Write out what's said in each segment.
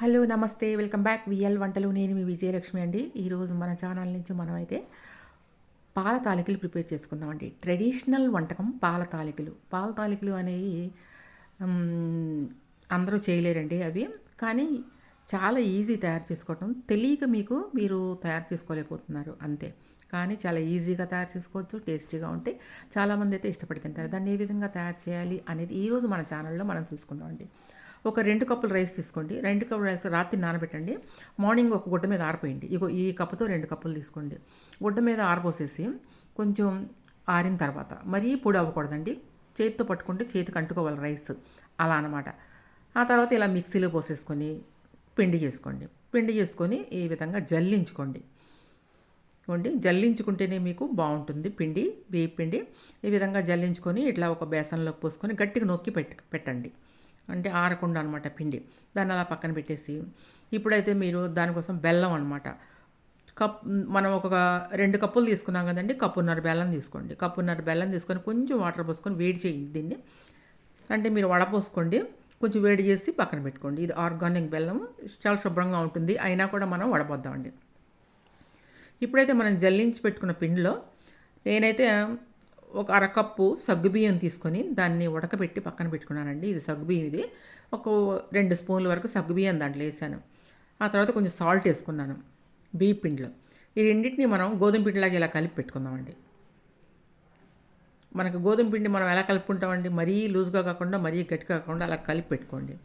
Hello నమస్తే. Welcome back. VL వంటలు. నేను మీ విజయలక్ష్మి అండి. ఈరోజు మన ఛానల్ నుంచి మనం అయితే పాల తాలికలు ప్రిపేర్ చేసుకుందామండి. ట్రెడిషనల్ వంటకం పాల తాలికలు. పాల తాలికలు అనేవి అందరూ చేయలేరండి అవి. కానీ చాలా ఈజీ తయారు చేసుకోవటం. తెలియక మీకు మీరు తయారు చేసుకోలేకపోతున్నారు. అంతే. కానీ చాలా ఈజీగా తయారు చేసుకోవచ్చు. టేస్టీగా ఉంటే చాలామంది అయితే ఇష్టపడి తింటారు. దాన్ని ఏ విధంగా తయారు చేయాలి అనేది ఈరోజు మన ఛానల్లో మనం చూసుకుందామండి. ఒక రెండు కప్పులు రైస్ తీసుకోండి. రెండు కప్పులు రైస్ రాత్రి నానబెట్టండి. మార్నింగ్ ఒక గుడ్డ మీద ఆరిపోయండి. ఇగో ఈ కప్పుతో రెండు కప్పులు తీసుకోండి. గుడ్డ మీద ఆరిపోసేసి కొంచెం ఆరిన తర్వాత మరీ పొడి అవ్వకూడదండి. చేతితో పట్టుకుంటే చేతికి అంటుకోవాలి రైస్. అలా అనమాట ఆ తర్వాత ఇలా మిక్సీలో పోసేసుకొని పిండి చేసుకోండి. పిండి చేసుకొని ఈ విధంగా జల్లించుకోండి. ఇవ్వండి జల్లించుకుంటేనే మీకు బాగుంటుంది పిండి బియ్య పిండి. ఈ విధంగా జల్లించుకొని ఇట్లా ఒక బేసన్లోకి పోసుకొని గట్టిగా నొక్కి పెట్టి పెట్టండి. అంటే ఆరకుండా అనమాట పిండి. దాన్ని అలా పక్కన పెట్టేసి ఇప్పుడైతే మీరు దానికోసం బెల్లం అనమాట కప్ మనం ఒక రెండు కప్పులు తీసుకున్నాం కదండి కప్పున్నర బెల్లం తీసుకోండి. కప్పున్నర బెల్లం తీసుకొని కొంచెం వాటర్ పోసుకొని వేడి చేయండి దీన్ని. అంటే మీరు వడపోసుకోండి కొంచెం వేడి చేసి పక్కన పెట్టుకోండి. ఇది ఆర్గానిక్ బెల్లం చాలా శుభ్రంగా ఉంటుంది. అయినా కూడా మనం వడపోద్దామండి ఇప్పుడైతే మనం జల్లించి పెట్టుకున్న పిండిలో నేనైతే ఒక అరకప్పు సగ్గుబియ్యం తీసుకొని దాన్ని ఉడకబెట్టి పక్కన పెట్టుకున్నానండి. ఇది సగ్గుబియ్యం ఇది. ఒక రెండు స్పూన్ల వరకు సగ్గుబియ్యం దాంట్లో వేసాను. ఆ తర్వాత కొంచెం సాల్ట్ వేసుకున్నాను బియ్య పిండిలో. ఈ రెండింటిని మనం గోధుమ పిండిలాగా ఇలా కలిపి పెట్టుకుందామండి. మనకు గోధుమ పిండి మనం ఎలా కలుపుకుంటామండి? మరీ లూజ్గా కాకుండా మరీ గట్టిగా కాకుండా అలా కలిపి పెట్టుకోండి.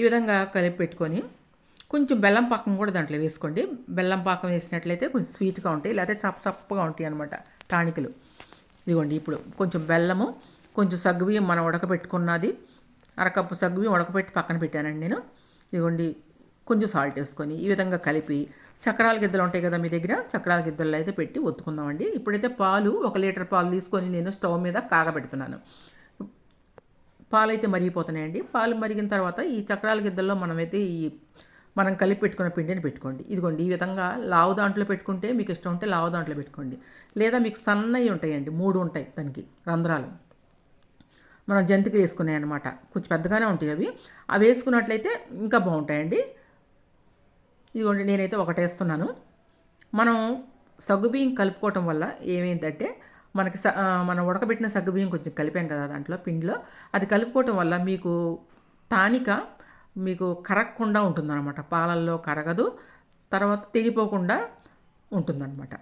ఈ విధంగా కలిపి పెట్టుకొని కొంచెం బెల్లం పాకం కూడా దాంట్లో వేసుకోండి. బెల్లం పాకం వేసినట్లయితే కొంచెం స్వీట్గా ఉంటాయి. లేకపోతే చప్ప చప్పగా ఉంటాయి అనమాట టానికలు ఇదిగోండి ఇప్పుడు కొంచెం బెల్లము కొంచెం సగ్గుబియ్యం మనం ఉడకబెట్టుకున్నది. అరకప్పు సగ్గుబియ్యం ఉడకబెట్టి పక్కన పెట్టానండి నేను. ఇదిగోండి కొంచెం సాల్ట్ వేసుకొని ఈ విధంగా కలిపి చక్రాల గిద్దలు ఉంటాయి కదా మీ దగ్గర చక్రాల గిద్దలు అయితే పెట్టి ఒత్తుకుందామండి. ఇప్పుడైతే పాలు ఒక లీటర్ పాలు తీసుకొని నేను స్టవ్ మీద కాగబెడుతున్నాను. పాలు అయితే మరిగిపోతున్నాయండి. పాలు మరిగిన తర్వాత ఈ చక్రాల గిద్దల్లో మనమైతే ఈ మనం కలిపి పెట్టుకున్న పిండిని పెట్టుకోండి. ఇదిగోండి ఈ విధంగా లావు దాంట్లో పెట్టుకుంటే మీకు ఇష్టం ఉంటే లావు దాంట్లో పెట్టుకోండి. లేదా మీకు సన్నవి ఉంటాయండి మూడు ఉంటాయి దానికి రంధ్రాలు. మనం జంతికి వేసుకున్నాయి అనమాట కొంచెం పెద్దగానే ఉంటాయి అవి. అవి వేసుకున్నట్లయితే ఇంకా బాగుంటాయండి. ఇదిగోండి నేనైతే ఒకటేస్తున్నాను మనం సగ్గుబియ్యం కలుపుకోవటం వల్ల ఏమైందంటే మనకి స మనం ఉడకబెట్టిన సగ్గుబియ్యం కొంచెం కలిపాం కదా దాంట్లో పిండిలో. అది కలుపుకోవటం వల్ల మీకు తానిక మీకు కరగకుండా ఉంటుందన్నమాట. పాలల్లో కరగదు. తర్వాత తెగిపోకుండా ఉంటుందన్నమాట.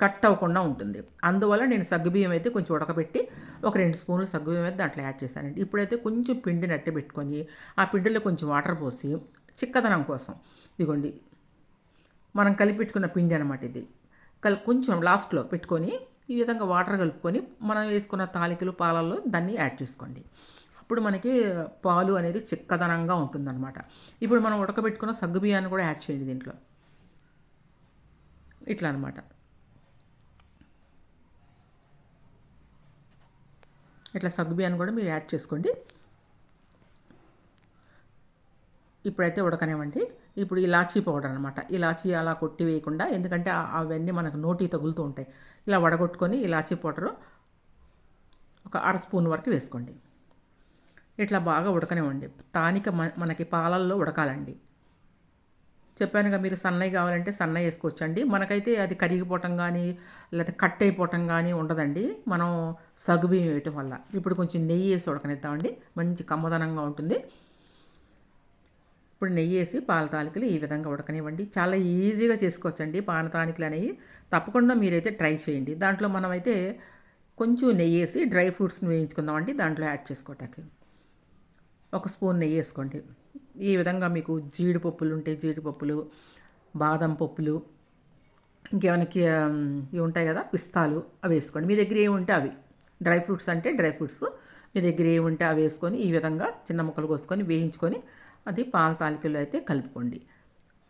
కట్ అవ్వకుండా ఉంటుంది. అందువల్ల నేను సగ్గుబియ్యం అయితే కొంచెం ఉడకబెట్టి ఒక రెండు స్పూన్లు సగ్గుబియ్యం అయితే దాంట్లో యాడ్ చేశానండి. ఇప్పుడైతే కొంచెం పిండి నట్టి పెట్టుకొని ఆ పిండిలో కొంచెం వాటర్ పోసి చిక్కదనం కోసం ఇదిగోండి. మనం కలిపి పెట్టుకున్న పిండి అనమాట ఇది. కల్ కొంచెం లాస్ట్లో పెట్టుకొని ఈ విధంగా వాటర్ కలుపుకొని మనం వేసుకున్న తాలికలు పాలల్లో దాన్ని యాడ్ చేసుకోండి. అప్పుడు మనకి పాలు అనేది చిక్కదనంగా ఉంటుందన్నమాట. ఇప్పుడు మనం ఉడకబెట్టుకున్న సగ్గు బియ్యాన్ని కూడా యాడ్ చేయండి దీంట్లో. ఇట్లా అనమాట ఇట్లా సగ్గు బియ్యాన్ని కూడా మీరు యాడ్ చేసుకోండి. ఇప్పుడైతే ఉడకనివ్వండి. ఇప్పుడు ఇలాచీ పౌడర్ అనమాట ఇలాచీ అలా కొట్టి వేయకుండా ఎందుకంటే అవన్నీ మనకు నోటి తగులుతూ ఉంటాయి. ఇలా వడగొట్టుకొని ఇలాచీ పౌడరు ఒక అర స్పూన్ వరకు వేసుకోండి. ఇట్లా బాగా ఉడకనివ్వండి. తానిక మనకి పాలల్లో ఉడకాలండి. చెప్పానుగా మీరు సన్నయ్య కావాలంటే సన్నయ్య వేసుకోవచ్చండి. మనకైతే అది కరిగిపోవటం కానీ లేకపోతే కట్ అయిపోవటం కానీ ఉండదండి. మనం సగుబియ్యం వేయటం వల్ల. ఇప్పుడు కొంచెం నెయ్యి వేసి ఉడకనిద్దామండి. మంచి కమ్మదనంగా ఉంటుంది. ఇప్పుడు నెయ్యి వేసి పాల తాలికలు ఈ విధంగా ఉడకనివ్వండి. చాలా ఈజీగా చేసుకోవచ్చండి పాల తాలికలు అనేవి. తప్పకుండా మీరైతే ట్రై చేయండి. దాంట్లో మనమైతే కొంచెం నెయ్యి వేసి డ్రై ఫ్రూట్స్ని వేయించుకుందామండి. దాంట్లో యాడ్ చేసుకోవటానికి. ఒక స్పూన్ నెయ్యి వేసుకోండి. ఈ విధంగా మీకు జీడిపప్పులు ఉంటే జీడిపప్పులు బాదం పప్పులు ఇంకేమైనా ఇవి ఉంటాయి కదా పిస్తాలు అవి వేసుకోండి. మీ దగ్గర ఏమి ఉంటే అవి. డ్రై ఫ్రూట్స్ అంటే డ్రై ఫ్రూట్స్. మీ దగ్గర ఏమి ఉంటే అవి వేసుకొని ఈ విధంగా చిన్న ముక్కలు కోసుకొని వేయించుకొని అది పాల తాలికలు అయితే కలుపుకోండి.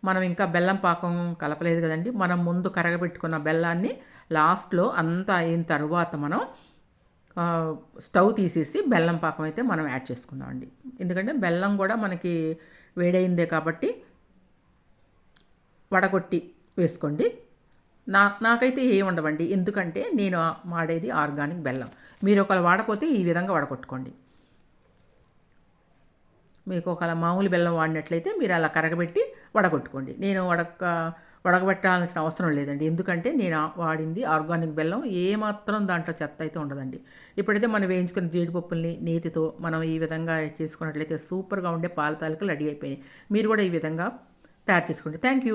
మనం ఇంకా బెల్లం పాకం కలపలేదు కదండి. మనం ముందు కరగబెట్టుకున్న బెల్లాన్ని లాస్ట్లో అంతా అయిన తర్వాత మనం స్టవ్ తీసేసి బెల్లం పాకం అయితే మనం యాడ్ చేసుకుందామండి. ఎందుకంటే బెల్లం కూడా మనకి వేడైందే కాబట్టి వడగొట్టి వేసుకోండి. నా నాకైతే ఏమి ఉండవండి. ఎందుకంటే నేను వాడేది ఆర్గానిక్ బెల్లం. మీరు ఒకవేళ వాడకపోతే ఈ విధంగా వడగొట్టుకోండి. మీకు ఒకవేళ మామూలు బెల్లం వాడినట్లయితే మీరు అలా కరగబెట్టి వడగొట్టుకోండి. నేను వడక వడగబెట్టాల్సిన అవసరం లేదండి. ఎందుకంటే నేను వాడింది ఆర్గానిక్ బెల్లం ఏమాత్రం దాంట్లో చెత్త అయితే ఉండదండి. ఇప్పుడైతే మనం వేయించుకున్న జీడిపప్పుల్ని నేతితో మనం ఈ విధంగా చేసుకున్నట్లయితే సూపర్గా ఉండే పాల తాలికలు రెడీ అయిపోయినాయి. మీరు కూడా ఈ విధంగా తయారు చేసుకోండి. Thank you